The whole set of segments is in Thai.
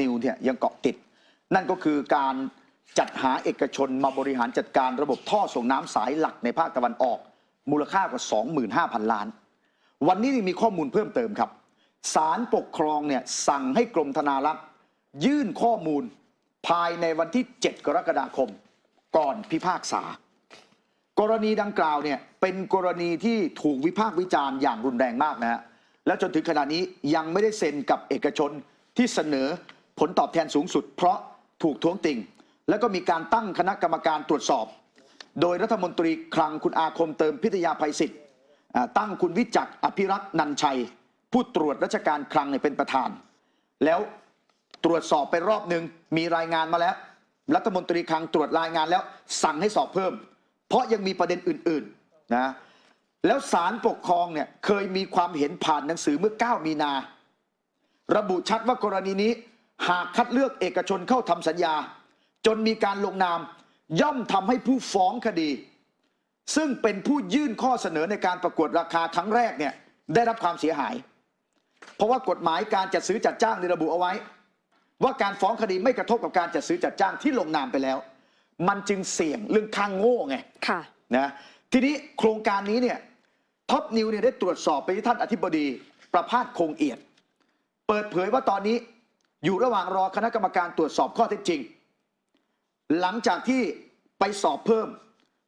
นิวเนี่ยยังเกาะติด นั่นก็คือการจัดหาเอกชนมาบริหารจัดการระบบท่อส่งน้ำสายหลักในภาคตะวันออก มูลค่ากว่า 25,000 ล้าน วันนี้มีข้อมูลเพิ่มเติมครับศาลปกครองเนี่ยสั่งให้กรมธนารักษ์ยื่นข้อมูลภายในวันที่ 7 กรกฎาคม ก่อนพิพากษา กรณีดังกล่าวเนี่ยเป็นกรณีที่ถูกวิพากษ์วิจารณ์อย่างรุนแรงมากนะฮะแล้วจนถึงขณะนี้ยังไม่ได้เซ็นกับเอกชนที่เสนอ ผลตอบแทนสูงสุด เพราะถูกท้วงติง แล้วก็มีการตั้งคณะกรรมการตรวจสอบ โดยรัฐมนตรีคลังคุณอาคมเติมพิทยาภัยศิษย์ตั้งคุณวิจักอภิรักษ์นันชัย ผู้ตรวจราชการคลังเนี่ยเป็นประธาน แล้วตรวจสอบไปรอบหนึ่งมีรายงานมาแล้ว รัฐมนตรีคลังตรวจรายงานแล้ว สั่งให้สอบเพิ่ม เพราะยังมีประเด็นอื่นๆนะแล้วศาลปกครองเนี่ยเคยมีความเห็นผ่านหนังสือเมื่อ 9 มีนา ระบุชัดว่ากรณีนี้ หากคัดเลือกเอกชนเข้าทำสัญญา จนมีการลงนาม ย่อมทำให้ผู้ฟ้องคดี ซึ่งเป็นผู้ยื่นข้อเสนอในการประกวดราคาครั้งแรกเนี่ยได้รับความเสียหาย เพราะว่ากฎหมายการจัดซื้อจัดจ้างในระบุเอาไว้ ว่าการฟ้องคดีไม่กระทบกับการจัดซื้อจัดจ้างที่ลงนามไปแล้ว มันจึงเสี่ยงเรื่องข้างโง่ไงค่ะนะทีนี้โครงการนี้เนี่ยท็อปนิวเนี่ยได้ตรวจสอบไปที่ท่านอธิบดีประพาสคงเอียด เปิดเผยว่าตอนนี้ อยู่ระหว่างรอคณะกรรมการตรวจสอบข้อเท็จจริง หลังจากที่ไปสอบเพิ่ม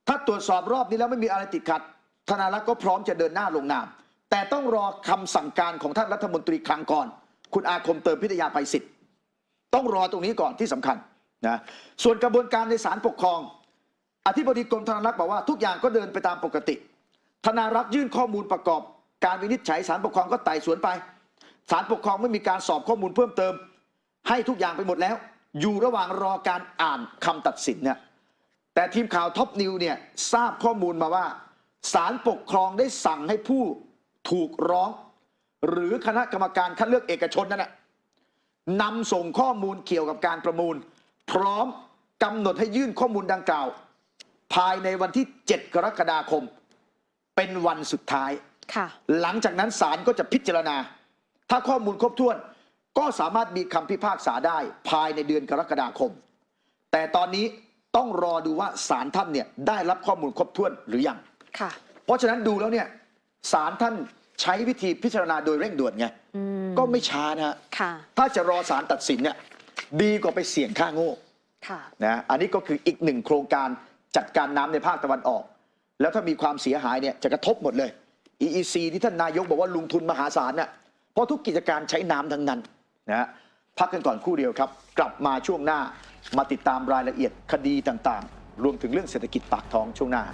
ถ้าตรวจสอบรอบนี้แล้วไม่มีอะไรติดขัด ธนารักษ์ก็พร้อมจะเดินหน้าลงนาม แต่ต้องรอคำสั่งการของท่านรัฐมนตรีคลังก่อน คุณอาคมเติมพิทยาภัยศิษย์ต้องรอตรงนี้ก่อนที่สำคัญนะส่วนกระบวนการในศาลปกครอง อธิบดีกรมธนารักษ์บอกว่าทุกอย่างก็เดินไปตามปกติ ธนารักษ์ยื่นข้อมูลประกอบ การวินิจฉัยศาลปกครองก็ไต่สวนไปศาลปกครองไม่มีการสอบข้อมูลเพิ่มเติม ให้ทุกอย่างไปหมดแล้ว อยู่ระหว่างรอการอ่านคำตัดสินเนี่ยแต่ทีมข่าวท็อปนิวเนี่ยทราบข้อมูลมาว่าศาลปกครองได้สั่งให้ผู้ถูกร้อง หรือคณะกรรมการคัดเลือกเอกชนนั่นแหละนำส่งข้อมูลเกี่ยวกับการประมูล พร้อมกำหนดให้ยื่นข้อมูลดังกล่าว ภายในวันที่ 7 กรกฎาคม เป็นวันสุดท้ายค่ะหลังจากนั้นศาลก็จะพิจารณา ถ้าข้อมูลครบถ้วน ก็สามารถมีคำพิพากษาได้ภายในเดือนกรกฎาคม แต่ตอนนี้ต้องรอดูว่าศาลท่านเนี่ยได้รับข้อมูลครบถ้วนหรือยัง ค่ะ เพราะฉะนั้นดูแล้วเนี่ยศาลท่านใช้วิธีพิจารณาโดยเร่งด่วนไง อืมก็ไม่ช้านะฮะค่ะ ถ้าจะรอศาลตัดสินเนี่ยดีกว่าไปเสี่ยงค่าโง่ ค่ะ นะอันนี้ก็คืออีกหนึ่งโครงการจัดการน้ำในภาคตะวันออก แล้วถ้ามีความเสียหายเนี่ยจะกระทบหมดเลย EEC ที่ท่านนายกบอกว่าลงทุนมหาศาลน่ะเพราะทุกกิจการใช้น้ำทั้งนั้น นะฮะพักกันก่อนคู่เดียวครับ กลับมาช่วงหน้ามาติดตามรายละเอียดคดีต่างๆ รวมถึงเรื่องเศรษฐกิจปากท้องช่วงหน้า